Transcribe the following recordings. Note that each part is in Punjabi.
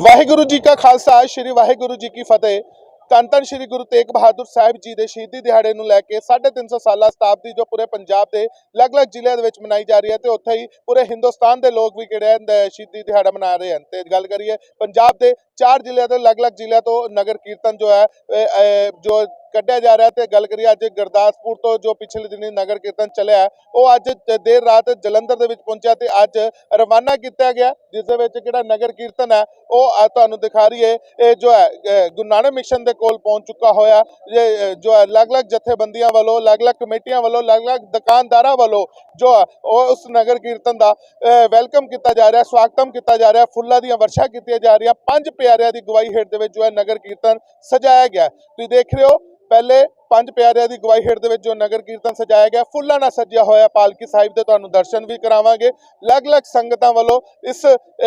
ਵਾਹਿਗੁਰੂ ਜੀ ਕਾ ਖਾਲਸਾ, ਸ੍ਰੀ ਵਾਹਿਗੁਰੂ ਜੀ ਕੀ ਫਤਿਹ। ਧੰਨ ਧੰਨ ਸ੍ਰੀ ਗੁਰੂ ਤੇਗ ਬਹਾਦਰ ਸਾਹਿਬ ਜੀ ਦੇ ਸ਼ਹੀਦੀ ਦਿਹਾੜੇ ਨੂੰ ਲੈ ਕੇ 350 ਸਾਲਾ ਸ਼ਤਾਬਦੀ ਜੋ ਪੂਰੇ ਪੰਜਾਬ ਦੇ ਅਲੱਗ-ਅਲੱਗ ਜ਼ਿਲ੍ਹਿਆਂ ਦੇ ਵਿੱਚ ਮਨਾਈ ਜਾ ਰਹੀ ਹੈ ਤੇ ਉੱਥੇ ਹੀ ਪੂਰੇ ਹਿੰਦੁਸਤਾਨ ਦੇ ਲੋਕ ਵੀ ਕਿਹੜੇ ਹਨ ਸ਼ਹੀਦੀ ਦਿਹਾੜਾ ਮਨਾ ਰਹੇ ਹਨ। ਤੇ ਗੱਲ ਕਰੀਏ ਪੰਜਾਬ ਦੇ ਚਾਰ ਜ਼ਿਲ੍ਹਿਆਂ ਤੋਂ ਅਲੱਗ-ਅਲੱਗ ਜ਼ਿਲ੍ਹਿਆਂ ਤੋਂ ਨਗਰ ਕੀਰਤਨ ਜੋ ਹੈ ਜੋ ਕੱਢਿਆ ਜਾ ਰਿਹਾ ਤੇ ਗੱਲ ਕਰੀਏ ਅੱਜ ਗੁਰਦਾਸਪੁਰ ਤੋਂ ਜੋ ਪਿਛਲੇ ਦਿਨੀ ਨਗਰ ਕੀਰਤਨ ਚੱਲਿਆ ਉਹ ਅੱਜ ਦੇਰ ਰਾਤ ਜਲੰਧਰ ਦੇ ਵਿੱਚ ਪਹੁੰਚਿਆ ਤੇ ਅੱਜ ਰਵਾਨਾ ਕੀਤਾ ਗਿਆ ਜਿਸ ਦੇ ਵਿੱਚ ਜਿਹੜਾ ਨਗਰ ਕੀਰਤਨ ਹੈ ਉਹ ਆ ਤੁਹਾਨੂੰ ਦਿਖਾ ਰਹੀਏ ਇਹ ਜੋ ਹੈ ਅਹ, ਗੁਰੂ ਨਾਨਕ ਮਿਸ਼ਨ ਦੇ ਕੋਲ ਪਹੁੰਚ ਚੁੱਕਾ ਹੋਇਆ ਜੋ ਹੈ ਅਲੱਗ-ਅਲੱਗ ਜਥੇਬੰਦੀਆਂ ਵੱਲੋਂ ਅਲੱਗ-ਅਲੱਗ ਕਮੇਟੀਆਂ ਵੱਲੋਂ ਅਲੱਗ-ਅਲੱਗ ਦੁਕਾਨਦਾਰਾਂ ਵੱਲੋਂ ਜੋ ਹੈ ਉਹ ਉਸ ਨਗਰ ਕੀਰਤਨ ਦਾ ਵੈਲਕਮ ਕੀਤਾ ਜਾ ਰਿਹਾ ਸਵਾਗਤਮ ਕੀਤਾ ਜਾ ਰਿਹਾ ਫੁੱਲਾਂ ਦੀਆਂ ਵਰਸ਼ਾ ਕੀਤੀਆਂ ਜਾ ਰਹੀਆਂ ਪੰਜ ਪਿਆਰਿਆਂ ਦੀ ਗਵਾਹੀ ਹੇਠ ਦੇ ਵਿੱਚ ਜੋ ਹੈ ਨਗਰ ਕੀਰਤਨ ਸਜਾਇਆ ਗਿਆ ਤੁਸੀਂ ਦੇਖ ਰਹੇ ਹੋ ਪਹਿਲੇ ਪੰਜ ਪਿਆਰਿਆਂ ਦੀ ਗਵਾਹੀ ਹੇਠ ਦੇ ਵਿੱਚ ਜੋ ਨਗਰ ਕੀਰਤਨ ਸਜਾਇਆ ਗਿਆ ਫੁੱਲਾਂ ਨਾਲ ਸਜਿਆ ਹੋਇਆ ਪਾਲਕੀ ਸਾਹਿਬ ਦੇ ਤੁਹਾਨੂੰ ਦਰਸ਼ਨ ਵੀ ਕਰਾਵਾਂਗੇ। ਅਲੱਗ-ਅਲੱਗ ਸੰਗਤਾਂ ਵੱਲੋਂ ਇਸ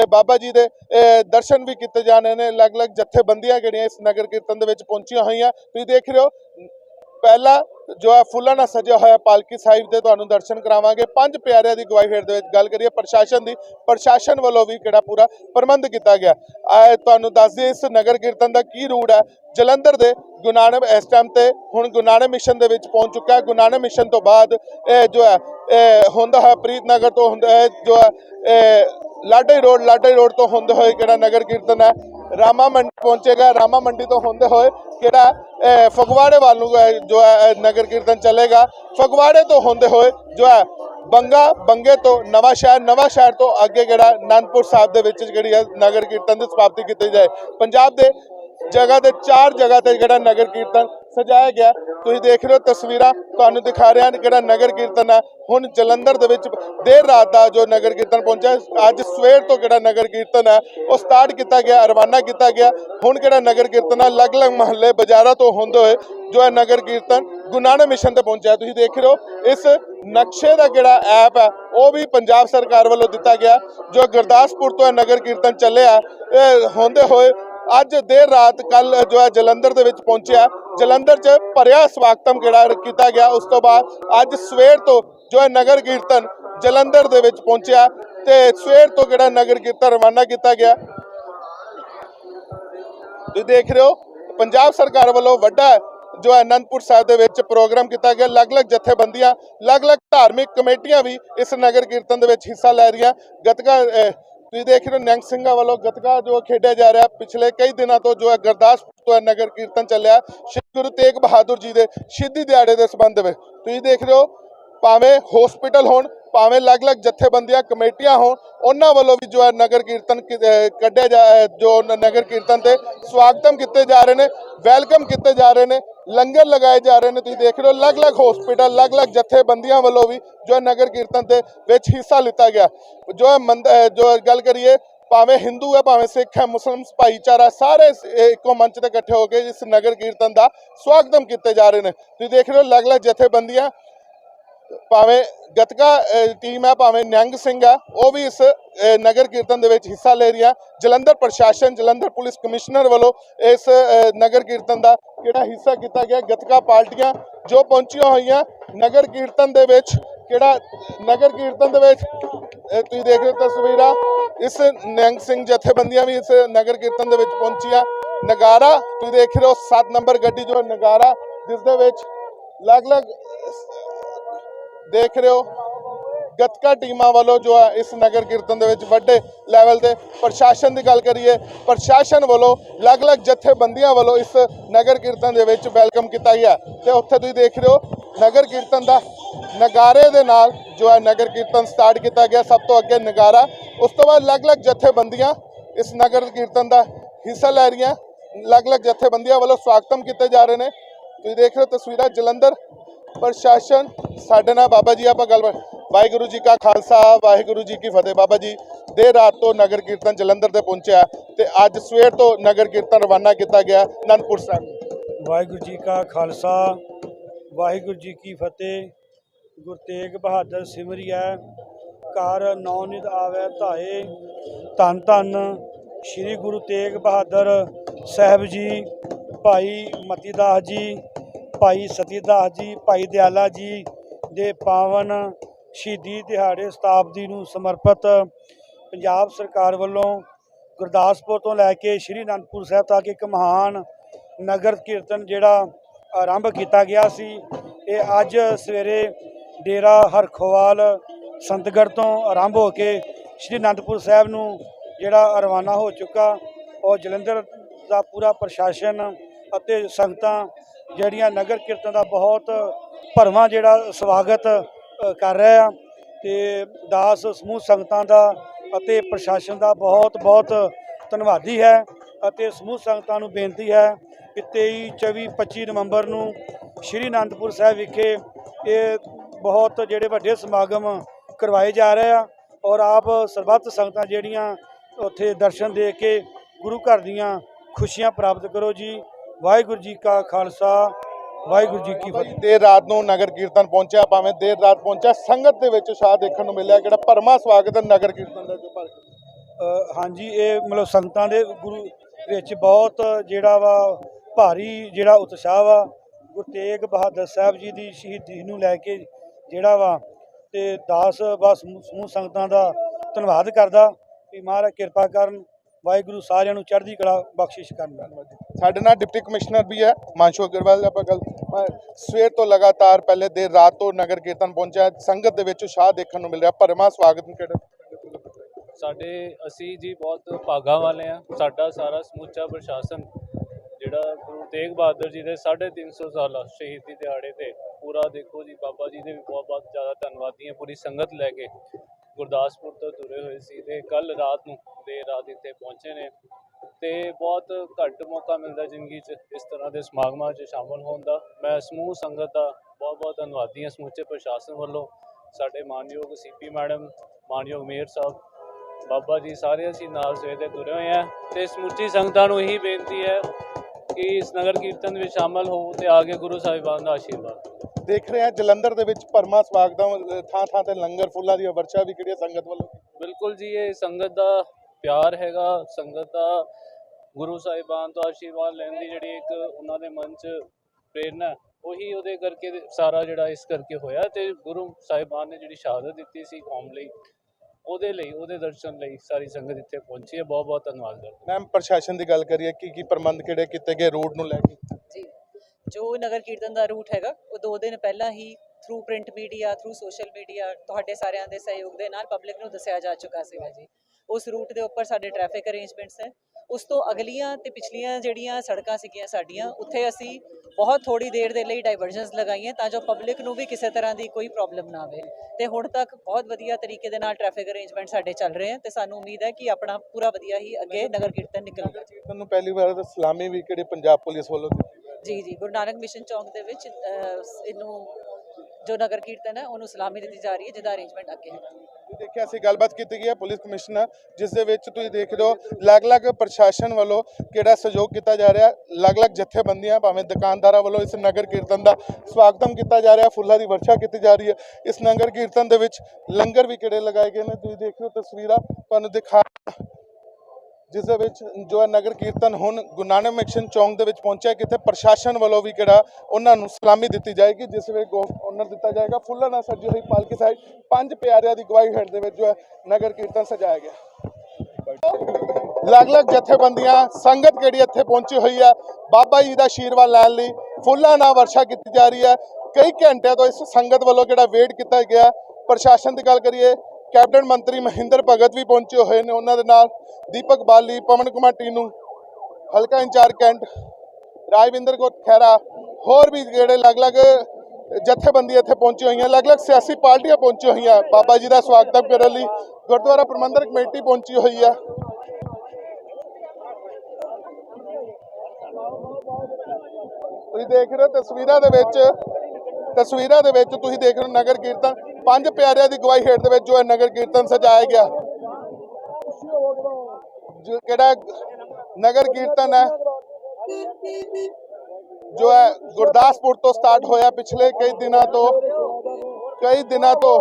ਬਾਬਾ ਜੀ ਦੇ ਅਹ, ਦਰਸ਼ਨ ਵੀ ਕੀਤੇ ਜਾਣੇ ਨੇ। ਅਲੱਗ-ਅਲੱਗ ਜਥੇਬੰਦੀਆਂ ਜਿਹੜੀਆਂ ਇਸ ਨਗਰ ਕੀਰਤਨ ਦੇ ਵਿੱਚ ਪਹੁੰਚੀਆਂ ਹੋਈਆਂ। ਤੁਸੀਂ ਦੇਖ ਰਹੇ ਹੋ ਪਹਿਲਾ ਜੋ ਹੈ ਫੁੱਲਾਂ ਨਾਲ ਸਜਿਆ ਹੋਇਆ ਪਾਲਕੀ ਸਾਹਿਬ ਦੇ ਤੁਹਾਨੂੰ ਦਰਸ਼ਨ ਕਰਾਵਾਂਗੇ। ਪੰਜ ਪਿਆਰਿਆਂ ਦੀ ਗਵਾਹੀ ਹੇਠ ਦੇ ਵਿੱਚ ਗੱਲ ਕਰੀਏ ਪ੍ਰਸ਼ਾਸਨ ਦੀ। ਪ੍ਰਸ਼ਾਸਨ ਵੱਲੋਂ ਵੀ ਕਿਹੜਾ ਪੂਰਾ ਪ੍ਰਬੰਧ ਕੀਤਾ ਗਿਆ। ਆ ਤੁਹਾਨੂੰ ਦੱਸ ਦਈਏ, ਇਸ ਨਗਰ ਕੀਰਤਨ ਦਾ ਕੀ ਰੂਟ ਹੈ? ਜਲੰਧਰ ਦੇ ਗੁਰੂ ਨਾਨਕ ਇਸ ਟਾਈਮ ਤੇ ਹੁਣ ਗੁਰੂ ਨਾਨਕ ਮਿਸ਼ਨ ਦੇ ਵਿੱਚ ਪਹੁੰਚ ਚੁੱਕਾ ਹੈ। ਗੁਰੂ ਨਾਨਕ ਮਿਸ਼ਨ ਤੋਂ ਬਾਅਦ ਇਹ ਜੋ ਹੈ, ਇਹ ਹੁੰਦਾ ਹੈ ਪ੍ਰੀਤਨਗਰ ਤੋਂ ਹੁੰਦਾ ਹੈ ਜੋ ਹੈ ਲਾਡੇ ਰੋਡ ਲਾਡੇ ਰੋਡ ਤੋਂ ਹੁੰਦੇ ਹੋਏ ਕਿਹੜਾ ਨਗਰ ਕੀਰਤਨ ਹੈ? ਰਾਮਾ ਮੰਡੀ ਪਹੁੰਚੇਗਾ ਰਾਮਾ ਮੰਡੀ ਤੋਂ ਹੁੰਦੇ ਹੋਏ ਕਿਹੜਾ ਫਗਵਾੜੇ ਵੱਲ ਨੂੰ ਜੋ ਹੈ ਨਗਰ ਕੀਰਤਨ ਚੱਲੇਗਾ। ਫਗਵਾੜੇ ਤੋਂ ਹੁੰਦੇ ਹੋਏ ਜੋ ਹੈ, ਬੰਗਾ, ਬੰਗੇ ਤੋਂ ਨਵਾਂ ਸ਼ਹਿਰ ਨਵਾਂ ਸ਼ਹਿਰ ਤੋਂ ਅੱਗੇ ਜਿਹੜਾ ਅਨੰਦਪੁਰ ਸਾਹਿਬ ਦੇ ਵਿੱਚ ਜਿਹੜੀ ਹੈ ਨਗਰ ਕੀਰਤਨ ਦੀ ਸਮਾਪਤੀ ਕੀਤੀ ਜਾਏ। ਪੰਜਾਬ ਦੇ ਜਗ੍ਹਾ ਤੇ ਚਾਰ ਜਗ੍ਹਾ ਤੇ ਜਿਹੜਾ ਨਗਰ ਕੀਰਤਨ ਸਜਾਇਆ ਗਿਆ। ਤੁਸੀਂ ਦੇਖ ਰਹੇ ਹੋ ਤਸਵੀਰਾਂ, ਤੁਹਾਨੂੰ ਦਿਖਾ ਰਿਹਾ ਕਿਹੜਾ ਨਗਰ ਕੀਰਤਨ ਹੈ, ਹੁਣ ਜਲੰਧਰ ਦੇ ਵਿੱਚ ਦੇਰ ਰਾਤ ਦਾ ਜੋ ਨਗਰ ਕੀਰਤਨ ਪਹੁੰਚਿਆ, ਅੱਜ ਸਵੇਰ ਤੋਂ ਜਿਹੜਾ ਨਗਰ ਕੀਰਤਨ ਹੈ, ਉਹ ਸਟਾਰਟ ਕੀਤਾ ਗਿਆ, ਰਵਾਨਾ ਕੀਤਾ ਗਿਆ। ਹੁਣ ਕਿਹੜਾ ਨਗਰ ਕੀਰਤਨ ਹੈ, ਅਲੱਗ-ਅਲੱਗ ਮਹੱਲੇ ਬਾਜ਼ਾਰਾਂ ਤੋਂ ਹੁੰਦੇ ਹੋਏ ਜੋ ਹੈ ਨਗਰ ਕੀਰਤਨ ਗੁਰੂ ਨਾਨਕ ਮਿਸ਼ਨ ਤੇ ਪਹੁੰਚਿਆ ਤੁਸੀਂ ਦੇਖ ਰਹੇ ਹੋ, ਇਸ ਨਕਸ਼ੇ ਦਾ ਜਿਹੜਾ ਐਪ ਹੈ, ਉਹ ਵੀ ਪੰਜਾਬ ਸਰਕਾਰ ਵੱਲੋਂ ਦਿੱਤਾ ਗਿਆ। ਜੋ ਗੁਰਦਾਸਪੁਰ ਤੋਂ ਇਹ ਨਗਰ ਕੀਰਤਨ ਚੱਲਿਆ ਹੁੰਦੇ ਹੋਏ ਅੱਜ ਦੇਰ ਰਾਤ ਕੱਲ ਜੋ ਹੈ ਜਲੰਧਰ ਦੇ ਵਿੱਚ ਪਹੁੰਚਿਆ ਜਲੰਧਰ 'ਚ ਭਰਿਆ ਸਵਾਗਤਮ ਜਿਹੜਾ ਕੀਤਾ ਗਿਆ, ਉਸ ਤੋਂ ਬਾਅਦ ਅੱਜ ਸਵੇਰ ਤੋਂ ਜੋ ਹੈ ਨਗਰ ਕੀਰਤਨ ਜਲੰਧਰ ਦੇ ਵਿੱਚ ਪਹੁੰਚਿਆ ਤੇ ਸਵੇਰ ਤੋਂ ਜਿਹੜਾ ਨਗਰ ਕੀਰਤਨ ਰਵਾਨਾ ਕੀਤਾ ਗਿਆ ਤੁਸੀਂ ਦੇਖ ਰਹੇ ਹੋ, ਪੰਜਾਬ ਸਰਕਾਰ ਵੱਲੋਂ ਵੱਡਾ ਜੋ ਹੈ ਅਨੰਦਪੁਰ ਸਾਹਿਬ ਦੇ ਵਿੱਚ ਪ੍ਰੋਗਰਾਮ ਕੀਤਾ ਗਿਆ। ਅਲੱਗ-ਅਲੱਗ ਜਥੇਬੰਦੀਆਂ, ਅਲੱਗ-ਅਲੱਗ ਧਾਰਮਿਕ ਕਮੇਟੀਆਂ ਵੀ ਇਸ ਨਗਰ ਕੀਰਤਨ ਦੇ ਵਿੱਚ ਹਿੱਸਾ ਲੈ ਰਹੀਆਂ। ਗਤਕਾ ਤੁਸੀਂ ਦੇਖ ਰਹੇ ਹੋ ਨਿਹੰਗ ਸਿੰਘਾਂ ਵੱਲੋਂ ਗਤਕਾ ਜੋ ਖੇਡਿਆ ਜਾ ਰਿਹਾ, ਪਿਛਲੇ ਕਈ ਦਿਨਾਂ ਤੋਂ ਜੋ ਹੈ ਗੁਰਦਾਸਪੁਰ ਤੋਂ ਇਹ ਨਗਰ ਕੀਰਤਨ ਚੱਲਿਆ। ਸ਼੍ਰੀ ਗੁਰੂ ਤੇਗ ਬਹਾਦਰ ਜੀ ਦੇ ਸ਼ਹੀਦੀ ਦਿਹਾੜੇ ਦੇ ਸੰਬੰਧ ਵਿੱਚ ਤੁਸੀਂ ਦੇਖ ਰਹੇ ਹੋ, ਭਾਵੇਂ ਹਸਪੀਟਲ ਹੋਣ ਭਾਵੇਂ ਅਲੱਗ-ਅਲੱਗ ਜਥੇਬੰਦੀਆਂ, ਕਮੇਟੀਆਂ ਹੋਣ, ਉਹਨਾਂ ਵੱਲੋਂ ਵੀ ਜੋ ਹੈ ਨਗਰ ਕੀਰਤਨ ਕੀ- ਕੱਢਿਆ ਜਾ ਜੋ ਨਗਰ ਕੀਰਤਨ ਤੇ ਸਵਾਗਤਮ ਕੀਤੇ ਜਾ ਰਹੇ ਨੇ, ਵੈਲਕਮ ਕੀਤੇ ਜਾ ਰਹੇ ਨੇ, ਲੰਗਰ ਲਗਾਏ ਜਾ ਰਹੇ ਨੇ, ਤੁਸੀਂ ਦੇਖ ਰਹੇ ਹੋ, ਅਲੱਗ-ਅਲੱਗ ਹਸਪੀਟਲ ਅਲੱਗ-ਅਲੱਗ ਜਥੇਬੰਦੀਆਂ ਵੱਲੋਂ ਵੀ ਜੋ ਹੈ ਨਗਰ ਕੀਰਤਨ ਤੇ ਵਿੱਚ ਹਿੱਸਾ ਲਿੱਤਾ ਗਿਆ। ਜੋ ਹੈ ਮੰਦ- ਜੋ ਗੱਲ ਕਰੀਏ, ਭਾਵੇਂ ਹਿੰਦੂ ਹੈ, ਭਾਵੇਂ ਸਿੱਖ ਹੈ ਮੁਸਲਮਾਨ ਭਾਈਚਾਰਾ, ਸਾਰੇ ਇਸ- ਇੱਕੋ ਮੰਚ ਤੇ ਇਕੱਠੇ ਹੋ ਕੇ ਇਸ ਨਗਰ ਕੀਰਤਨ ਦਾ ਸਵਾਗਤਮ ਕੀਤੇ ਜਾ ਰਹੇ ਨੇ। ਤੁਸੀਂ ਦੇਖ ਰਹੇ ਹੋ, ਅਲੱਗ-ਅਲੱਗ ਜਥੇਬੰਦੀਆਂ ਭਾਵੇਂ ਗਤਕਾ ਟੀਮ ਹੈ, ਭਾਵੇਂ ਨਿਹੰਗ ਸਿੰਘ ਹੈ, ਉਹ ਵੀ ਇਸ ਨਗਰ ਕੀਰਤਨ ਦੇ ਵਿੱਚ ਹਿੱਸਾ ਲੈ ਰਹੀਆਂ ਜਲੰਧਰ ਪ੍ਰਸ਼ਾਸਨ, ਜਲੰਧਰ ਪੁਲਿਸ ਕਮਿਸ਼ਨਰ ਵੱਲੋਂ ਇਸ ਨਗਰ ਕੀਰਤਨ ਦਾ ਕਿਹੜਾ ਹਿੱਸਾ ਕੀਤਾ ਗਿਆ? ਗਤਕਾ ਪਾਰਟੀਆਂ ਜੋ ਪਹੁੰਚੀਆਂ ਹੋਈਆਂ, ਨਗਰ ਕੀਰਤਨ ਦੇ ਵਿੱਚ ਕਿਹੜਾ, ਨਗਰ ਕੀਰਤਨ ਦੇ ਵਿੱਚ ਤੁਸੀਂ ਦੇਖ ਰਹੇ ਹੋ ਤਸਵੀਰਾਂ, ਇਸ ਨਿਹੰਗ ਸਿੰਘ ਜਥੇਬੰਦੀਆਂ ਵੀ ਇਸ ਨਗਰ ਕੀਰਤਨ ਦੇ ਵਿੱਚ ਪਹੁੰਚੀਆਂ। ਨਗਾਰਾ, ਤੁਸੀਂ ਦੇਖ ਰਹੇ ਹੋ 7 ਨੰਬਰ ਗੱਡੀ ਜੋ ਨਗਾਰਾ, ਜਿਸ ਦੇ ਵਿੱਚ ਅਲੱਗ-ਅਲੱਗ ਦੇਖ ਰਹੇ ਹੋ, ਗਤਕਾ ਟੀਮਾਂ ਵੱਲੋਂ ਜੋ ਹੈ ਇਸ ਨਗਰ ਕੀਰਤਨ ਦੇ ਵਿੱਚ ਵੱਡੇ ਲੈਵਲ ਤੇ ਪ੍ਰਸ਼ਾਸਨ ਦੀ ਗੱਲ ਕਰੀਏ, ਪ੍ਰਸ਼ਾਸਨ ਵੱਲੋਂ ਅਲੱਗ-ਅਲੱਗ ਜਥੇਬੰਦੀਆਂ ਵੱਲੋਂ ਇਸ ਨਗਰ ਕੀਰਤਨ ਦੇ ਵਿੱਚ ਵੈਲਕਮ ਕੀਤਾ ਗਿਆ ਤੇ ਉੱਥੇ ਤੁਸੀਂ ਦੇਖ ਰਹੇ ਹੋ, ਨਗਰ ਕੀਰਤਨ ਦਾ ਨਗਾਰੇ ਦੇ ਨਾਲ ਜੋ ਹੈ ਨਗਰ ਕੀਰਤਨ ਸਟਾਰਟ ਕੀਤਾ ਗਿਆ, ਸਭ ਤੋਂ ਅੱਗੇ ਨਗਾਰਾ। ਉਸ ਤੋਂ ਬਾਅਦ ਅਲੱਗ-ਅਲੱਗ ਜਥੇਬੰਦੀਆਂ ਇਸ ਨਗਰ ਕੀਰਤਨ ਦਾ ਹਿੱਸਾ ਲੈ ਰਹੀਆਂ। ਅਲੱਗ-ਅਲੱਗ ਜਥੇਬੰਦੀਆਂ ਵੱਲੋਂ ਸਵਾਗਤਮ ਕੀਤੇ ਜਾ ਰਹੇ ਨੇ। ਤੁਸੀਂ ਦੇਖ ਰਹੇ ਹੋ ਤਸਵੀਰਾਂ ਜਲੰਧਰ ਪ੍ਰਸ਼ਾਸਨ, ਸਾਡੇ ਨਾਲ ਬਾਬਾ ਜੀ ਆਪਾਂ ਗੱਲਬਾਤ ਵਾਹਿਗੁਰੂ ਜੀ ਕਾ ਖਾਲਸਾ, ਵਾਹਿਗੁਰੂ ਜੀ ਕੀ ਫਤਿਹ। ਬਾਬਾ ਜੀ, ਦੇਰ ਰਾਤ ਤੋਂ ਨਗਰ ਕੀਰਤਨ ਜਲੰਧਰ ਤੇ ਪਹੁੰਚਿਆ ਤੇ ਅੱਜ ਸਵੇਰ ਤੋਂ ਨਗਰ ਕੀਰਤਨ ਰਵਾਨਾ ਕੀਤਾ ਗਿਆ ਅਨੰਦਪੁਰ ਸਾਹਿਬ। ਵਾਹਿਗੁਰੂ ਜੀ ਕਾ ਖਾਲਸਾ, ਵਾਹਿਗੁਰੂ ਜੀ ਕੀ ਫਤਿਹ। ਗੁਰ ਤੇਗ ਬਹਾਦਰ ਸਿਮਰਿਐ ਘਰ ਨੌ ਨਿਧ ਆਵੈ ਧਾਏ। ਧੰਨ ਧੰਨ ਸ੍ਰੀ ਗੁਰੂ ਤੇਗ ਬਹਾਦਰ ਸਾਹਿਬ ਜੀ, ਭਾਈ ਮਤੀਦਾਸ ਜੀ ਭਾਈ ਸਤੀਦਾਸ ਜੀ, ਭਾਈ ਦਿਆਲਾ ਜੀ ਦੇ ਪਾਵਨ ਸ਼ਹੀਦੀ ਦਿਹਾੜੇ ਸ਼ਤਾਬਦੀ ਨੂੰ ਸਮਰਪਿਤ ਪੰਜਾਬ ਸਰਕਾਰ ਵੱਲੋਂ ਗੁਰਦਾਸਪੁਰ ਤੋਂ ਲੈ ਕੇ ਸ੍ਰੀ ਅਨੰਦਪੁਰ ਸਾਹਿਬ ਤੱਕ ਇੱਕ ਮਹਾਨ ਨਗਰ ਕੀਰਤਨ ਜਿਹੜਾ ਆਰੰਭ ਕੀਤਾ ਗਿਆ ਸੀ। ਇਹ ਅੱਜ ਸਵੇਰੇ ਡੇਰਾ ਹਰਖੋਵਾਲ ਸੰਤਗੜ੍ਹ ਤੋਂ ਆਰੰਭ ਹੋ ਕੇ ਸ੍ਰੀ ਅਨੰਦਪੁਰ ਸਾਹਿਬ ਨੂੰ ਜਿਹੜਾ ਰਵਾਨਾ ਹੋ ਚੁੱਕਾ। ਔਰ ਜਲੰਧਰ ਦਾ ਪੂਰਾ ਪ੍ਰਸ਼ਾਸਨ ਅਤੇ ਸੰਗਤਾਂ ਜਿਹੜੀਆਂ ਨਗਰ ਕੀਰਤਨ ਦਾ ਬਹੁਤ ਭਰਵਾਂ ਜਿਹੜਾ ਸਵਾਗਤ ਕਰ ਰਹੇ ਆ ਤੇ ਦਾਸ ਸਮੂਹ ਸੰਗਤਾਂ ਦਾ ਅਤੇ ਪ੍ਰਸ਼ਾਸਨ ਦਾ ਬਹੁਤ ਬਹੁਤ ਧੰਨਵਾਦੀ ਹੈ ਅਤੇ ਸਮੂਹ ਸੰਗਤਾਂ ਨੂੰ ਬੇਨਤੀ ਹੈ ਕਿ 23 24 25 ਨਵੰਬਰ ਨੂੰ ਸ਼੍ਰੀ ਅਨੰਦਪੁਰ ਸਾਹਿਬ ਵਿਖੇ ਇਹ ਬਹੁਤ ਜਿਹੜੇ ਵੱਡੇ ਸਮਾਗਮ ਕਰਵਾਏ ਜਾ ਰਹੇ ਆ ਔਰ ਆਪ ਸਰਬੱਤ ਸੰਗਤਾਂ ਜਿਹੜੀਆਂ ਉੱਥੇ ਦਰਸ਼ਨ ਦੇ ਕੇ ਗੁਰੂ ਘਰ ਦੀਆਂ ਖੁਸ਼ੀਆਂ ਪ੍ਰਾਪਤ ਕਰੋ ਜੀ। ਵਾਹਿਗੁਰੂ ਜੀ ਕਾ ਖਾਲਸਾ ਵਾਹਿਗੁਰੂ ਜੀ ਕੀ ਫਤਿਹ। ਦੇਰ ਰਾਤ ਨੂੰ ਨਗਰ ਕੀਰਤਨ ਪਹੁੰਚਿਆ ਭਾਵੇਂ ਦੇਰ ਰਾਤ ਪਹੁੰਚਿਆ ਸੰਗਤ ਦੇ ਵਿੱਚ ਉਤਸ਼ਾਹ ਦੇਖਣ ਨੂੰ ਮਿਲਿਆ ਕਿਹੜਾ ਭਰਮਾ ਸਵਾਗਤ ਹੈ ਨਗਰ ਕੀਰਤਨ ਦਾ ਜੋ ਭਰ ਕੇ। ਹਾਂਜੀ ਇਹ ਮਤਲਬ ਸੰਗਤਾਂ ਦੇ ਗੁਰੂ ਵਿੱਚ ਬਹੁਤ ਜਿਹੜਾ ਵਾ ਭਾਰੀ ਜਿਹੜਾ ਉਤਸ਼ਾਹ ਵਾ ਗੁਰੂ ਤੇਗ ਬਹਾਦਰ ਸਾਹਿਬ ਜੀ ਦੀ ਸ਼ਹੀਦੀ ਨੂੰ ਲੈ ਕੇ ਜਿਹੜਾ ਵਾ ਤੇ ਦਾਸ ਬਸ ਸਮੂਹ ਸੰਗਤਾਂ ਦਾ ਧੰਨਵਾਦ ਕਰਦਾ ਵੀ ਮਹਾਰਾਜ ਕਿਰਪਾ ਕਰਨ ਵਾਹਿਗੁਰੂ ਸਾਰਿਆਂ ਨੂੰ ਚੜ੍ਹਦੀ ਕਲਾ ਬਖਸ਼ਿਸ਼ ਕਰਨ। ਸਾਡੇ ਨਾਲ ਡਿਪਟੀ ਕਮਿਸ਼ਨਰ ਵੀ ਹੈ, ਮਾਨਸ਼ੂ ਅਗਰਵਾਲ ਆਪਾਂ ਗੱਲ ਸਵੇਰ ਤੋਂ ਲਗਾਤਾਰ ਪਹਿਲੇ ਦੇਰ ਰਾਤ ਤੋਂ ਨਗਰ ਕੀਰਤਨ ਪਹੁੰਚਿਆ, ਸੰਗਤ ਦੇ ਵਿੱਚ ਉਤਸ਼ਾਹ ਦੇਖਣ ਨੂੰ ਮਿਲ ਰਿਹਾ ਭਰਮਾ ਸਵਾਗਤ ਨੂੰ ਕਿਹੜਾ ਸਾਡੇ ਅਸੀਂ ਜੀ ਬਹੁਤ ਭਾਗਾਂ ਵਾਲੇ ਆ ਸਾਡਾ ਸਾਰਾ ਸਮੁੱਚਾ ਪ੍ਰਸ਼ਾਸਨ, ਜਿਹੜਾ ਗੁਰੂ ਤੇਗ ਬਹਾਦਰ ਜੀ ਦੇ 350 ਸਾਲਾ ਸ਼ਹੀਦੀ ਦਿਹਾੜੇ ਤੇ ਪੂਰਾ ਦੇਖੋ ਜੀ, ਬਾਬਾ ਜੀ ਦੇ ਵੀ ਬਹੁਤ ਬਹੁਤ ਜ਼ਿਆਦਾ ਧੰਨਵਾਦੀ ਹਾਂ, ਪੂਰੀ ਸੰਗਤ ਲੈ ਕੇ ਗੁਰਦਾਸਪੁਰ ਤੋਂ ਤੁਰੇ ਹੋਏ ਸੀ ਤੇ ਕੱਲ ਰਾਤ ਨੂੰ ਦੇਰ ਰਾਤ ਇੱਥੇ ਪਹੁੰਚੇ ਨੇ। ਤੇ ਬਹੁਤ ਘੱਟ ਮੌਕਾ ਮਿਲਦਾ ਜ਼ਿੰਦਗੀ 'ਚ ਇਸ ਤਰ੍ਹਾਂ ਦੇ ਸਮਾਗਮਾਂ 'ਚ ਸ਼ਾਮਲ ਹੋਣ ਦਾ। ਮੈਂ ਸਮੂਹ ਸੰਗਤ ਦਾ ਬਹੁਤ ਬਹੁਤ ਧੰਨਵਾਦੀ ਹਾਂ ਸਮੁੱਚੇ ਪ੍ਰਸ਼ਾਸਨ ਵੱਲੋਂ। ਸਾਡੇ ਮਾਨਯੋਗ ਸੀਪੀ ਮੈਡਮ ਮਾਨਯੋਗ ਮੇਅਰ ਸਾਹਿਬ ਬਾਬਾ ਜੀ ਸਾਰੇ ਅਸੀਂ ਨਾਲ ਸਵੇਰ ਦੇ ਤੁਰੇ ਹੋਏ ਆ ਤੇ ਸਮੁੱਚੀ ਸੰਗਤਾਂ ਨੂੰ ਇਹੀ ਬੇਨਤੀ ਹੈ ਕਿ ਇਸ ਨਗਰ ਕੀਰਤਨ ਵਿੱਚ ਸ਼ਾਮਲ ਹੋ ਤੇ ਆਗੇ ਗੁਰੂ ਸਾਹਿਬਾਨ ਦਾ ਆਸ਼ੀਰਵਾਦ ਦੇਖ ਰਹੇ ਹਾਂ ਜਲੰਧਰ ਦੇ ਵਿੱਚ ਭਰਮਾ ਸਵਾਗਤਾਂ ਥਾਂ ਥਾਂ ਤੇ ਲੰਗਰ ਫੁੱਲਾਂ ਦੀ ਵਰਸ਼ਾ ਵੀ ਕਿਹੜੀ ਸੰਗਤ ਵੱਲੋਂ ਬਿਲਕੁਲ ਜੀ ਇਹ ਸੰਗਤ ਦਾ ਪਿਆਰ ਹੈਗਾ ਸੰਗਤ ਦਾ ਗੁਰੂ ਸਾਹਿਬਾਨ ਤੋਂ ਆਸ਼ੀਰਵਾਦ ਲੈਣ ਦੀ ਜਿਹੜੀ ਇੱਕ ਉਹਨਾਂ ਦੇ ਮਨ 'ਚ ਪ੍ਰੇਰਨਾ ਹੈ, ਉਹੀ ਉਹਦੇ ਕਰਕੇ ਸਾਰਾ ਜਿਹੜਾ ਇਸ ਕਰਕੇ ਹੋਇਆ ਤੇ ਗੁਰੂ ਸਾਹਿਬਾਨ ਨੇ ਜਿਹੜੀ ਸ਼ਹਾਦਤ ਦਿੱਤੀ ਸੀ ਕੌਮ ਲਈ ਉਹਦੇ ਲਈ ਉਹਦੇ ਦਰਸ਼ਨ ਲਈ ਸਾਰੀ ਸੰਗਤ ਇੱਥੇ ਪਹੁੰਚੀ ਹੈ। ਬਹੁਤ ਬਹੁਤ ਧੰਨਵਾਦ ਕਰਦਾ ਮੈਮ ਪ੍ਰਸ਼ਾਸਨ ਦੀ ਗੱਲ ਕਰੀਏ ਕੀ ਕੀ ਪ੍ਰਬੰਧ ਕਿਹੜੇ ਕੀਤੇ ਗਏ ਰੋਡ ਨੂੰ ਲੈ ਕੇ? ਜੀ ਜੋ ਨਗਰ ਕੀਰਤਨ ਦਾ ਰੂਟ ਹੈਗਾ ਉਹ ਦੋ ਦਿਨ ਪਹਿਲਾਂ ਹੀ through print media through social media ਤੁਹਾਡੇ ਸਾਰਿਆਂ ਦੇ ਸਹਿਯੋਗ ਦੇ ਨਾਲ ਪਬਲਿਕ ਨੂੰ ਦੱਸਿਆ ਜਾ ਚੁੱਕਾ ਸੀਗਾ ਜੀ। ਉਸ ਰੂਟ ਦੇ ਉੱਪਰ ਸਾਡੇ ਟ੍ਰੈਫਿਕ ਅਰੇਂਜਮੈਂਟਸ ਹੈ ਉਸ ਤੋਂ ਅਗਲੀਆਂ ਤੇ ਪਿਛਲੀਆਂ ਜਿਹੜੀਆਂ ਸੜਕਾਂ ਸੀਗੀਆਂ ਸਾਡੀਆਂ ਉੱਥੇ ਅਸੀਂ ਬਹੁਤ ਥੋੜੀ ਦੇਰ ਦੇ ਲਈ ਡਾਈਵਰਜਨਸ ਲਗਾਈਆਂ ਤਾਂ ਜੋ ਪਬਲਿਕ ਨੂੰ ਵੀ ਕਿਸੇ ਤਰ੍ਹਾਂ ਦੀ ਕੋਈ ਪ੍ਰੋਬਲਮ ਨਾ ਆਵੇ। ਤੇ ਹੁਣ ਤੱਕ ਬਹੁਤ ਵਧੀਆ ਤਰੀਕੇ ਦੇ ਨਾਲ ਟ੍ਰੈਫਿਕ ਅਰੇਂਜਮੈਂਟ ਸਾਡੇ ਚੱਲ ਰਹੇ ਹਨ ਤੇ ਸਾਨੂੰ ਉਮੀਦ ਹੈ ਕਿ ਆਪਣਾ ਪੂਰਾ ਵਧੀਆ ਹੀ ਅੱਗੇ ਨਗਰ ਕੀਰਤਨ ਨਿਕਲੇਗਾ। ਕੀਰਤਨ ਨੂੰ ਪਹਿਲੀ ਵਾਰ ਤਾਂ ਸਲਾਮੀ ਵੀ ਕਿਹੜੀ ਪੰਜਾਬ ਪੁਲਿਸ ਵੱਲੋਂ। ਜੀ ਜੀ ਗੁਰੂ ਨਾਨਕ ਮਿਸ਼ਨ ਚੌਂਕ ਦੇ ਵਿੱਚ ਇਹਨੂੰ ਜੋ ਨਗਰ ਕੀਰਤਨ ਹੈ ਉਹਨੂੰ ਸਲਾਮੀ ਦਿੱਤੀ ਜਾ ਰਹੀ ਹੈ ਜਿਹਦਾ ਅਰੇਂਜਮੈਂਟ ਅੱਗੇ ਹੈ। ਦੇਖਿਆ ਸੀ ਗੱਲਬਾਤ ਕੀਤੀ ਗਈ ਹੈ, ਪੁਲਿਸ ਕਮਿਸ਼ਨਰ, ਜਿਸ ਦੇ ਵਿੱਚ ਤੁਸੀਂ ਦੇਖ ਰਹੇ ਹੋ, ਅਲੱਗ-ਅਲੱਗ ਪ੍ਰਸ਼ਾਸਨ ਵੱਲੋਂ ਕਿਹੜਾ ਸਹਿਯੋਗ ਕੀਤਾ ਜਾ ਰਿਹਾ, ਅਲੱਗ-ਅਲੱਗ ਜਥੇਬੰਦੀਆਂ, ਭਾਵੇਂ ਦੁਕਾਨਦਾਰਾਂ ਵੱਲੋਂ ਇਸ ਨਗਰ ਕੀਰਤਨ ਦਾ ਸਵਾਗਤਮ ਕੀਤਾ ਜਾ ਰਿਹਾ, ਫੁੱਲਾਂ ਦੀ ਵਰਸ਼ਾ ਕੀਤੀ ਜਾ ਰਹੀ ਹੈ। ਇਸ ਨਗਰ ਕੀਰਤਨ ਦੇ ਵਿੱਚ ਲੰਗਰ ਵੀ ਕਿਹੜੇ ਲਗਾਏ ਗਏ ਨੇ, ਤੁਸੀਂ ਦੇਖ ਰਹੇ ਹੋ ਤਸਵੀਰਾਂ, ਤੁਹਾਨੂੰ ਦਿਖਾ ਜਿਸ ਦੇ ਵਿੱਚ ਜੋ ਹੈ ਨਗਰ ਕੀਰਤਨ ਹੁਣ ਗੁਰੂ ਨਾਨਕ ਮਿਸ਼ਨ ਚੌਂਕ ਦੇ ਵਿੱਚ ਪਹੁੰਚਿਆ ਕਿਤੇ ਪ੍ਰਸ਼ਾਸਨ ਵੱਲੋਂ ਵੀ ਕਿਹੜਾ ਉਹਨਾਂ ਨੂੰ ਸਲਾਮੀ ਦਿੱਤੀ ਜਾਏਗੀ, ਜਿਸ ਵਿੱਚ ਗੋ ਆਨਰ ਦਿੱਤਾ ਜਾਏਗਾ। ਫੁੱਲਾਂ ਨਾਲ ਸਜੀ ਹੋਈ ਪਾਲਕੀ ਸਾਹਿਬ ਪੰਜ ਪਿਆਰਿਆਂ ਦੀ ਗਵਾਹੀ ਹੇਠ ਦੇ ਵਿੱਚ ਜੋ ਹੈ ਨਗਰ ਕੀਰਤਨ ਸਜਾਇਆ ਗਿਆ। ਅਲੱਗ-ਅਲੱਗ ਜਥੇਬੰਦੀਆਂ, ਸੰਗਤ ਕਿਹੜੀ ਇੱਥੇ ਪਹੁੰਚੀ ਹੋਈ ਹੈ, ਬਾਬਾ ਜੀ ਦਾ ਆਸ਼ੀਰਵਾਦ ਲੈਣ ਲਈ ਫੁੱਲਾਂ ਨਾਲ ਵਰਸ਼ਾ ਕੀਤੀ ਜਾ ਰਹੀ ਹੈ। ਕਈ ਘੰਟਿਆਂ ਤੋਂ ਇਸ ਸੰਗਤ ਵੱਲੋਂ ਜਿਹੜਾ ਵੇਟ ਕੀਤਾ ਗਿਆ। ਪ੍ਰਸ਼ਾਸਨ ਦੀ ਗੱਲ ਕਰੀਏ ਕੈਬਨਿਟ ਮੰਤਰੀ ਮਹਿੰਦਰ ਭਗਤ ਵੀ ਪਹੁੰਚੇ ਹੋਏ ਨੇ। ਉਹਨਾਂ ਦੇ ਨਾਲ ਦੀਪਕ ਬਾਲੀ, ਪਵਨ ਕੁਮਾਰ ਟੀਨੂ, ਹਲਕਾ ਇੰਚਾਰਜ ਕੈਂਟ, ਰਾਜਵਿੰਦਰ ਕੌਰ ਖਹਿਰਾ, ਹੋਰ ਵੀ ਜਿਹੜੇ ਅਲੱਗ-ਅਲੱਗ ਜਥੇਬੰਦੀਆਂ ਇੱਥੇ ਪਹੁੰਚੀ ਹੋਈਆਂ। ਅਲੱਗ-ਅਲੱਗ ਸਿਆਸੀ ਪਾਰਟੀਆਂ ਪਹੁੰਚੀ ਹੋਈਆਂ। ਬਾਬਾ ਜੀ ਦਾ ਸਵਾਗਤ ਕਰਨ ਲਈ ਗੁਰਦੁਆਰਾ ਪ੍ਰਬੰਧਕ ਕਮੇਟੀ ਪਹੁੰਚੀ ਹੋਈ ਹੈ ਤੁਸੀਂ ਦੇਖ ਰਹੇ ਹੋ ਤਸਵੀਰਾਂ ਦੇ ਵਿੱਚ, ਤਸਵੀਰਾਂ ਦੇ ਵਿੱਚ ਤੁਸੀਂ ਦੇਖ ਰਹੇ ਹੋ ਨਗਰ ਕੀਰਤਨ। ਪੰਜ ਪਿਆਰਿਆਂ ਦੀ ਗਵਾਹੀ ਹੇਠ ਦੇ ਵਿੱਚ ਜੋ ਹੈ ਨਗਰ ਕੀਰਤਨ ਸਜਾਇਆ ਗਿਆ। ਜੋ ਕਿਹੜਾ ਨਗਰ ਕੀਰਤਨ ਹੈ? ਜੋ ਹੈ ਗੁਰਦਾਸਪੁਰ ਤੋਂ ਸਟਾਰਟ ਹੋਇਆ ਪਿਛਲੇ ਕਈ ਦਿਨਾਂ ਤੋਂ, ਕਈ ਦਿਨਾਂ ਤੋਂ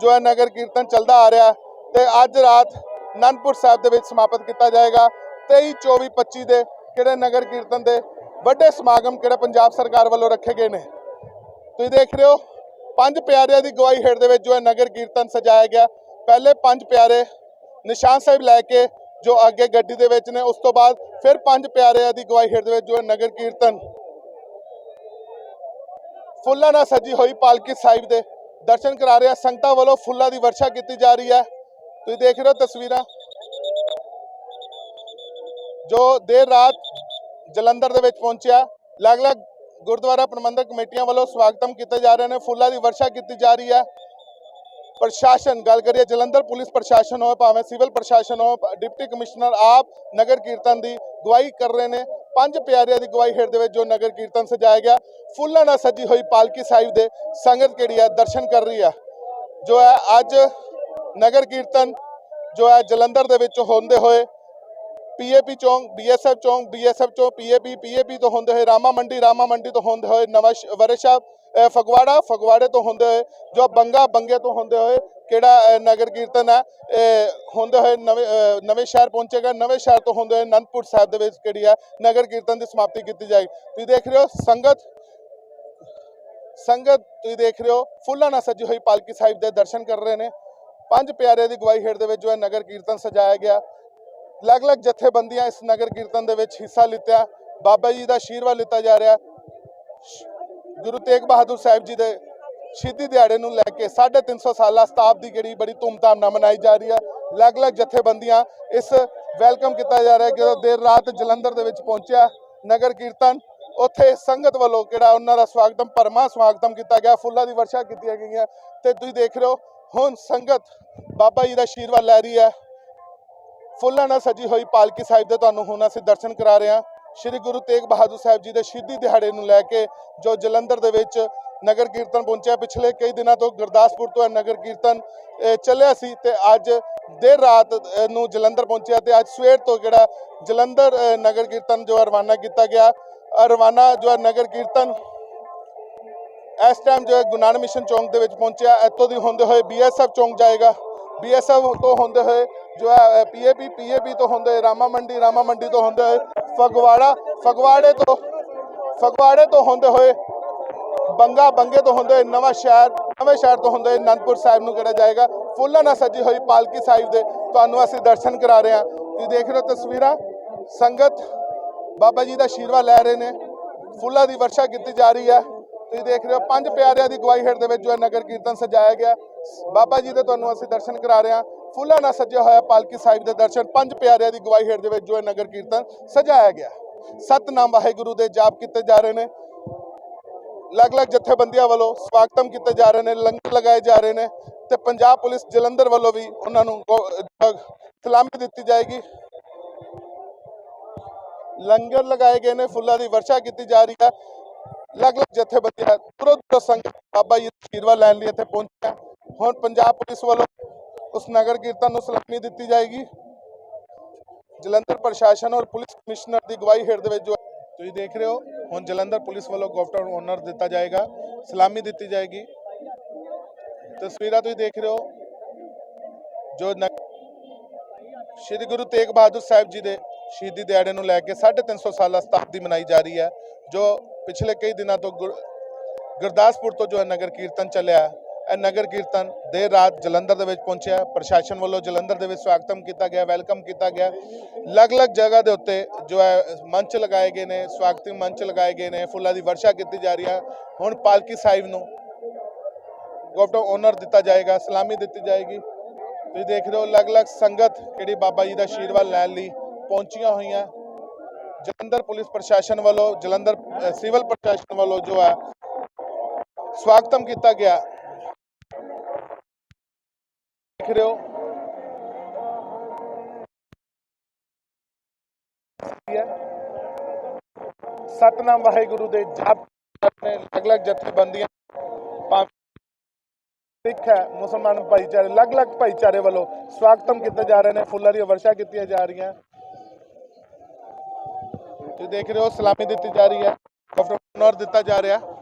ਜੋ ਹੈ ਨਗਰ ਕੀਰਤਨ ਚੱਲਦਾ ਆ ਰਿਹਾ ਤੇ ਅੱਜ ਰਾਤ ਅਨੰਦਪੁਰ ਸਾਹਿਬ ਦੇ ਵਿੱਚ ਸਮਾਪਤ ਕੀਤਾ ਜਾਏਗਾ। 23 24 25 ਦੇ ਕਿਹੜੇ ਨਗਰ ਕੀਰਤਨ ਦੇ ਵੱਡੇ ਸਮਾਗਮ ਕਿਹੜਾ ਪੰਜਾਬ ਸਰਕਾਰ ਵੱਲੋਂ ਰੱਖੇ ਗਏ ਨੇ? ਤੁਸੀਂ ਦੇਖ ਰਹੇ ਹੋ? ਪੰਜ ਪਿਆਰਿਆਂ ਦੀ ਗਵਾਹੀ ਹੇਠ ਦੇ ਵਿੱਚ ਜੋ ਹੈ ਨਗਰ ਕੀਰਤਨ ਸਜਾਇਆ ਗਿਆ, ਪਹਿਲੇ ਪੰਜ ਪਿਆਰੇ ਨਿਸ਼ਾਨ ਸਾਹਿਬ ਲੈ ਕੇ ਜੋ ਅੱਗੇ ਗੱਡੀ ਦੇ ਵਿੱਚ ਨੇ, ਉਸ ਤੋਂ ਬਾਅਦ ਫਿਰ ਪੰਜ ਪਿਆਰਿਆਂ ਦੀ ਗਵਾਹੀ ਹੇਠ ਦੇ ਵਿੱਚ ਜੋ ਹੈ ਨਗਰ ਕੀਰਤਨ ਫੁੱਲਾਂ ਨਾਲ ਸਜੀ ਹੋਈ ਪਾਲਕੀ ਸਾਹਿਬ ਦੇ ਦਰਸ਼ਨ ਕਰਾ ਰਿਹਾ ਸੰਗਤਾਂ ਵੱਲੋਂ ਫੁੱਲਾਂ ਦੀ ਵਰਸ਼ਾ ਕੀਤੀ ਜਾ ਰਹੀ ਹੈ। ਤੁਸੀਂ ਦੇਖ ਰਹੇ ਹੋ ਤਸਵੀਰਾਂ। ਜੋ ਦੇਰ ਰਾਤ ਜਲੰਧਰ ਦੇ ਵਿੱਚ ਪਹੁੰਚਿਆ, ਅਲੱਗ-ਅਲੱਗ ਗੁਰਦੁਆਰਾ ਪ੍ਰਬੰਧਕ ਕਮੇਟੀਆਂ ਵੱਲੋਂ ਸਵਾਗਤਮ ਕੀਤੇ ਜਾ ਰਹੇ ਨੇ, ਫੁੱਲਾਂ ਦੀ ਵਰਸ਼ਾ ਕੀਤੀ ਜਾ ਰਹੀ ਹੈ। ਪ੍ਰਸ਼ਾਸਨ, ਗੱਲ ਕਰੀਏ ਜਲੰਧਰ ਪੁਲਿਸ ਪ੍ਰਸ਼ਾਸਨ ਹੋਵੇ, ਭਾਵੇਂ ਸਿਵਲ ਪ੍ਰਸ਼ਾਸਨ ਹੋ ਡਿਪਟੀ ਕਮਿਸ਼ਨਰ ਆਪ ਨਗਰ ਕੀਰਤਨ ਦੀ ਗਵਾਹੀ ਕਰ ਰਹੇ ਨੇ। ਪੰਜ ਪਿਆਰਿਆਂ ਦੀ ਗਵਾਹੀ ਹੇਠ ਦੇ ਵਿੱਚ ਜੋ ਨਗਰ ਕੀਰਤਨ ਸਜਾਇਆ ਗਿਆ, ਫੁੱਲਾਂ ਨਾਲ ਸਜੀ ਹੋਈ ਪਾਲਕੀ ਸਾਹਿਬ ਦੇ ਸੰਗਤ ਕਿਹੜੀ ਹੈ? ਦਰਸ਼ਨ ਕਰ ਰਹੀ ਹੈ। ਜੋ ਹੈ ਅੱਜ ਨਗਰ ਕੀਰਤਨ, ਜੋ ਹੈ ਜਲੰਧਰ ਦੇ ਵਿੱਚ ਹੁੰਦੇ ਹੋਏ ਪੀਏਪੀ ਚੌਂਕ, ਬੀਐਸਐਫ ਚੌਂਕ ਬੀਐਸਐਫ ਚੌਂਕ, ਪੀਏਪੀ ਪੀਏਪੀ ਤੋਂ ਹੁੰਦੇ ਹੋਏ ਰਾਮਾ ਮੰਡੀ ਰਾਮਾ ਮੰਡੀ ਤੋਂ ਹੁੰਦੇ ਹੋਏ ਨਵਾਂ ਸ਼- ਵਰਸ਼ਾ ਫਗਵਾੜਾ, ਫਗਵਾੜੇ ਤੋਂ ਹੁੰਦੇ ਹੋਏ ਜੋ ਬੰਗਾ, ਬੰਗੇ ਤੋਂ ਹੁੰਦੇ ਹੋਏ ਕਿਹੜਾ ਨਗਰ ਕੀਰਤਨ ਹੈ ਹੁੰਦੇ ਹੋਏ ਨਵੇਂ ਨਵੇਂ ਸ਼ਹਿਰ ਪਹੁੰਚੇਗਾ, ਨਵੇਂ ਸ਼ਹਿਰ ਤੋਂ ਹੁੰਦੇ ਹੋਏ ਅਨੰਦਪੁਰ ਸਾਹਿਬ ਦੇ ਵਿੱਚ ਕਿਹੜੀ ਹੈ, ਨਗਰ ਕੀਰਤਨ ਦੀ ਸਮਾਪਤੀ ਕੀਤੀ ਜਾਏਗੀ। ਤੁਸੀਂ ਦੇਖ ਰਹੇ ਹੋ ਸੰਗਤ ਸੰਗਤ ਤੁਸੀਂ ਦੇਖ ਰਹੇ ਹੋ ਫੁੱਲਾਂ ਨਾਲ ਸਜੀ ਹੋਈ ਪਾਲਕੀ ਸਾਹਿਬ ਦੇ ਦਰਸ਼ਨ ਕਰ ਰਹੇ ਨੇ। ਪੰਜ ਪਿਆਰੇ ਦੀ ਗਵਾਹੀ ਹੇਠ ਦੇ ਵਿੱਚ ਜੋ ਹੈ ਨਗਰ ਕੀਰਤਨ ਸਜਾਇਆ ਗਿਆ। ਅਲੱਗ-ਅਲੱਗ ਜਥੇਬੰਦੀਆਂ ਇਸ ਨਗਰ ਕੀਰਤਨ ਦੇ ਵਿੱਚ ਹਿੱਸਾ ਲਿੱਤਿਆ ਬਾਬਾ ਜੀ ਦਾ ਆਸ਼ੀਰਵਾਦ ਲਿੱਤਾ ਜਾ ਰਿਹਾ। ਗੁਰੂ ਤੇਗ ਬਹਾਦਰ ਸਾਹਿਬ ਜੀ ਦੇ ਸ਼ਹੀਦੀ ਦਿਹਾੜੇ ਨੂੰ ਲੈ ਕੇ 350 ਸਾਲਾ ਸਤਾਬਦੀ ਜਿਹੜੀ ਬੜੀ ਧੂਮਧਾਮ ਨਾਲ ਮਨਾਈ ਜਾ ਰਹੀ ਹੈ। ਅਲੱਗ-ਅਲੱਗ ਜਥੇਬੰਦੀਆਂ ਇਸ ਵੈਲਕਮ ਕੀਤਾ ਜਾ ਰਿਹਾ ਜਦੋਂ ਦੇਰ ਰਾਤ ਜਲੰਧਰ ਦੇ ਵਿੱਚ ਪਹੁੰਚਿਆ ਨਗਰ ਕੀਰਤਨ। ਉੱਥੇ ਸੰਗਤ ਵੱਲੋਂ ਕਿਹੜਾ ਉਹਨਾਂ ਦਾ ਸਵਾਗਤਮ ਪਰਮਾ ਸਵਾਗਤਮ ਕੀਤਾ ਗਿਆ। ਫੁੱਲਾਂ ਦੀ ਵਰਸ਼ਾ ਕੀਤੀ ਗਈਆਂ। ਤੇ ਤੁਸੀਂ ਦੇਖ ਰਹੇ ਹੋ, ਹੁਣ ਸੰਗਤ ਬਾਬਾ ਜੀ ਦਾ ਆਸ਼ੀਰਵਾਦ ਲੈ ਰਹੀ ਹੈ। ਫੁੱਲਾਂ ਨਾਲ ਸਜੀ ਹੋਈ ਪਾਲਕੀ ਸਾਹਿਬ ਦੇ ਤੁਹਾਨੂੰ ਹੁਣ ਅਸੀਂ ਦਰਸ਼ਨ ਕਰਾ ਰਹੇ ਹਾਂ। ਸ੍ਰੀ ਗੁਰੂ ਤੇਗ ਬਹਾਦਰ ਸਾਹਿਬ ਜੀ ਦੇ ਸ਼ਹੀਦੀ ਦਿਹਾੜੇ ਨੂੰ ਲੈ ਕੇ ਜੋ ਜਲੰਧਰ ਦੇ ਵਿੱਚ ਨਗਰ ਕੀਰਤਨ ਪਹੁੰਚਿਆ। ਪਿਛਲੇ ਕਈ ਦਿਨਾਂ ਤੋਂ ਗੁਰਦਾਸਪੁਰ ਤੋਂ ਇਹ ਨਗਰ ਕੀਰਤਨ ਚੱਲਿਆ ਸੀ ਤੇ ਅੱਜ ਦੇਰ ਰਾਤ ਨੂੰ ਜਲੰਧਰ ਪਹੁੰਚਿਆ ਤੇ ਅੱਜ ਸਵੇਰ ਤੋਂ ਜਿਹੜਾ ਜਲੰਧਰ ਨਗਰ ਕੀਰਤਨ ਜੋ ਹੈ ਰਵਾਨਾ ਕੀਤਾ ਗਿਆ ਰਵਾਨਾ ਜੋ ਹੈ ਨਗਰ ਕੀਰਤਨ ਇਸ ਟਾਈਮ ਜੋ ਹੈ ਗੁਰੂ ਨਾਨਕ ਮਿਸ਼ਨ ਚੌਂਕ ਦੇ ਵਿੱਚ ਪਹੁੰਚਿਆ, ਇੱਥੋਂ ਦੀ ਹੁੰਦੇ ਹੋਏ ਬੀਐਸਐਫ ਚੌਂਕ ਜਾਏਗਾ। ਬੀਐਸਐਫ ਤੋਂ ਹੁੰਦੇ ਹੋਏ, ਜੋ ਹੈ ਪੀਏਪੀ ਪੀਏਪੀ ਤੋਂ ਹੁੰਦੇ ਹੋਏ, ਰਾਮਾ ਮੰਡੀ ਰਾਮਾ ਮੰਡੀ ਤੋਂ ਹੁੰਦੇ ਹੋਏ, ਫਗਵਾੜਾ, ਫਗਵਾੜੇ ਤੋਂ ਫਗਵਾੜੇ ਤੋਂ ਹੁੰਦੇ ਹੋਏ, ਬੰਗਾ, ਬੰਗੇ ਤੋਂ ਹੁੰਦੇ ਹੋਏ, ਨਵਾਂ ਸ਼ਹਿਰ, ਨਵੇਂ ਸ਼ਹਿਰ ਤੋਂ ਹੁੰਦੇ ਹੋਏ, ਅਨੰਦਪੁਰ ਸਾਹਿਬ ਨੂੰ ਕਿਹੜਾ ਜਾਏਗਾ? ਫੁੱਲਾਂ ਨਾਲ ਸਜੀ ਹੋਈ ਪਾਲਕੀ ਸਾਹਿਬ ਦੇ, ਤੁਹਾਨੂੰ ਅਸੀਂ ਦਰਸ਼ਨ ਕਰਾ ਰਹੇ ਹਾਂ। ਤੁਸੀਂ ਦੇਖ ਰਹੇ ਹੋ ਤਸਵੀਰਾਂ, ਸੰਗਤ ਬਾਬਾ ਜੀ ਦਾ ਆਸ਼ੀਰਵਾਦ ਲੈ ਰਹੇ ਨੇ। ਫੁੱਲਾਂ ਦੀ ਵਰਸ਼ਾ ਕੀਤੀ ਜਾ ਰਹੀ ਹੈ। ਤੁਸੀਂ ਦੇਖ ਰਹੇ ਹੋ, ਪੰਜ ਪਿਆਰਿਆਂ ਦੀ ਗਵਾਹੀ ਹੇਠ ਦੇ ਵਿੱਚ ਜੋ ਹੈ ਨਗਰ ਕੀਰਤਨ ਸਜਾਇਆ ਗਿਆ। ਬਾਬਾ ਜੀ ਦੇ ਤੁਹਾਨੂੰ ਅਸੀਂ ਦਰਸ਼ਨ ਕਰਾ ਰਹੇ ਹਾਂ। ਫੁੱਲਾਂ ਨਾਲ ਸਜਿਆ ਹੋਇਆ ਪਾਲਕੀ ਸਾਹਿਬ ਦੇ ਦਰਸ਼ਨ, ਪੰਜ ਪਿਆਰਿਆਂ ਦੀ ਗਵਾਹੀ ਹੇਠ ਦੇ ਵਿੱਚ ਜੋ ਹੈ ਨਗਰ ਕੀਰਤਨ ਸਜਾਇਆ ਗਿਆ। ਸਤਨਾਮ ਵਾਹਿਗੁਰੂ ਦੇ ਜਾਪ ਕੀਤੇ ਜਾ ਰਹੇ ਨੇ। ਅਲੱਗ-ਅਲੱਗ ਜਥੇਬੰਦੀਆਂ ਵੱਲੋਂ ਸਵਾਗਤਮ ਕੀਤੇ ਜਾ ਰਹੇ ਨੇ, ਲੰਗਰ ਲਗਾਏ ਜਾ ਰਹੇ ਨੇ ਤੇ ਪੰਜਾਬ ਪੁਲਿਸ ਜਲੰਧਰ ਵੱਲੋਂ ਵੀ ਉਹਨਾਂ ਨੂੰ ਗੋ- ਸਲਾਮੀ ਦਿੱਤੀ ਜਾਏਗੀ। ਲੰਗਰ ਲਗਾਏ ਗਏ ਨੇ, ਫੁੱਲਾਂ ਦੀ ਵਰਸ਼ਾ ਕੀਤੀ ਜਾ ਰਹੀ ਹੈ। ਅਲੱਗ-ਅਲੱਗ ਜਥੇਬੰਦੀਆਂ ਦੂਰੋਂ ਦੂਰੋਂ ਸੰਗਤ ਬਾਬਾ ਜੀ ਦਾ ਆਸ਼ੀਰਵਾਦ ਲੈਣ ਲਈ ਇੱਥੇ ਪਹੁੰਚਿਆ। ਹੁਣ ਪੰਜਾਬ ਪੁਲਿਸ ਵੱਲੋਂ ਉਸ ਨਗਰ ਕੀਰਤਨ ਨੂੰ ਸਲਾਮੀ ਦਿੱਤੀ ਜਾਏਗੀ। ਜਲੰਧਰ ਪ੍ਰਸ਼ਾਸਨ ਔਰ ਪੁਲਿਸ ਕਮਿਸ਼ਨਰ ਦੀ ਗਵਾਹੀ ਹੇਠ ਦੇ ਵਿੱਚ ਜੋ ਤੁਸੀਂ ਦੇਖ ਰਹੇ ਹੋ, ਹੁਣ ਜਲੰਧਰ ਪੁਲਿਸ ਵੱਲੋਂ ਗੋਫਟਰ ਓਨਰ ਦਿੱਤਾ ਜਾਏਗਾ। ਸਲਾਮੀ ਦਿੱਤੀ ਜਾਏਗੀ। ਤਸਵੀਰਾਂ ਤੁਸੀਂ ਦੇਖ ਰਹੇ ਹੋ, ਜੋ ਨ- ਸ਼੍ਰੀ ਗੁਰੂ ਤੇਗ ਬਹਾਦਰ ਸਾਹਿਬ ਜੀ ਦੇ ਸ਼ਹੀਦੀ ਦਿਹਾੜੇ ਨੂੰ ਲੈ ਕੇ 350 ਸਾਲਾ ਸ਼ਤਾਬਦੀ ਮਨਾਈ ਜਾ ਰਹੀ ਹੈ, ਜੋ ਪਿਛਲੇ ਕਈ ਦਿਨਾਂ ਤੋਂ ਗੁਰ- ਗੁਰਦਾਸਪੁਰ ਤੋਂ ਜੋ ਹੈ ਨਗਰ ਕੀਰਤਨ ਚੱਲਿਆ ਇਹ ਨਗਰ ਕੀਰਤਨ ਦੇਰ ਰਾਤ ਜਲੰਧਰ ਦੇ ਵਿੱਚ ਪਹੁੰਚਿਆ ਪ੍ਰਸ਼ਾਸਨ ਵੱਲੋਂ ਜਲੰਧਰ ਦੇ ਵਿੱਚ ਸਵਾਗਤਮ ਕੀਤਾ ਗਿਆ, ਵੈਲਕਮ ਕੀਤਾ ਗਿਆ। ਅਲੱਗ-ਅਲੱਗ ਜਗ੍ਹਾ ਦੇ ਉੱਤੇ ਜੋ ਹੈ, ਮੰਚ ਲਗਾਏ ਗਏ ਨੇ ਸਵਾਗਤੀ ਮੰਚ ਲਗਾਏ ਗਏ ਨੇ, ਫੁੱਲਾਂ ਦੀ ਵਰਸ਼ਾ ਕੀਤੀ ਜਾ ਰਹੀ ਹੈ। ਹੁਣ ਪਾਲਕੀ ਸਾਹਿਬ ਨੂੰ ਗੋਪਟੋ ਓਨਰ ਦਿੱਤਾ ਜਾਏਗਾ, ਸਲਾਮੀ ਦਿੱਤੀ ਜਾਏਗੀ। ਤੁਸੀਂ ਦੇਖ ਰਹੇ ਹੋ, ਅਲੱਗ-ਅਲੱਗ ਸੰਗਤ ਜਿਹੜੀ ਬਾਬਾ ਜੀ ਦਾ ਆਸ਼ੀਰਵਾਦ ਲੈਣ ਲਈ ਪਹੁੰਚੀਆਂ ਹੋਈਆਂ। ਜਲੰਧਰ ਪੁਲਿਸ ਪ੍ਰਸ਼ਾਸਨ ਵੱਲੋਂ, ਜਲੰਧਰ ਸਿਵਲ ਪ੍ਰਸ਼ਾਸਨ ਵੱਲੋਂ ਜੋ ਹੈ, ਸਵਾਗਤਮ ਕੀਤਾ ਗਿਆ। ਦੇਖ ਰਹੇ ਹੋ ਸਤਨਾਮ ਵਾਹਿਗੁਰੂ ਦੇ ਜਪ ਨੇ ਅਲੱਗ-ਅਲੱਗ ਜਥੇਬੰਦੀਆਂ ਸਿੱਖ ਹੈ, ਮੁਸਲਮਾਨ ਭਾਈਚਾਰੇ, ਅਲੱਗ-ਅਲੱਗ ਭਾਈਚਾਰੇ ਵੱਲੋਂ ਸਵਾਗਤਮ ਕੀਤੇ ਜਾ ਰਹੇ ਨੇ, ਫੁੱਲਾਂ ਦੀ ਵਰਸ਼ਾ ਕੀਤੀਆਂ ਜਾ ਰਹੀਆਂ। ਤੁਸੀਂ ਦੇਖ ਰਹੇ ਹੋ, ਸਲਾਮੀ ਦਿੱਤੀ ਜਾ ਰਹੀ ਹੈ ਆਫਰ ਦਿੱਤਾ ਜਾ ਰਿਹਾ।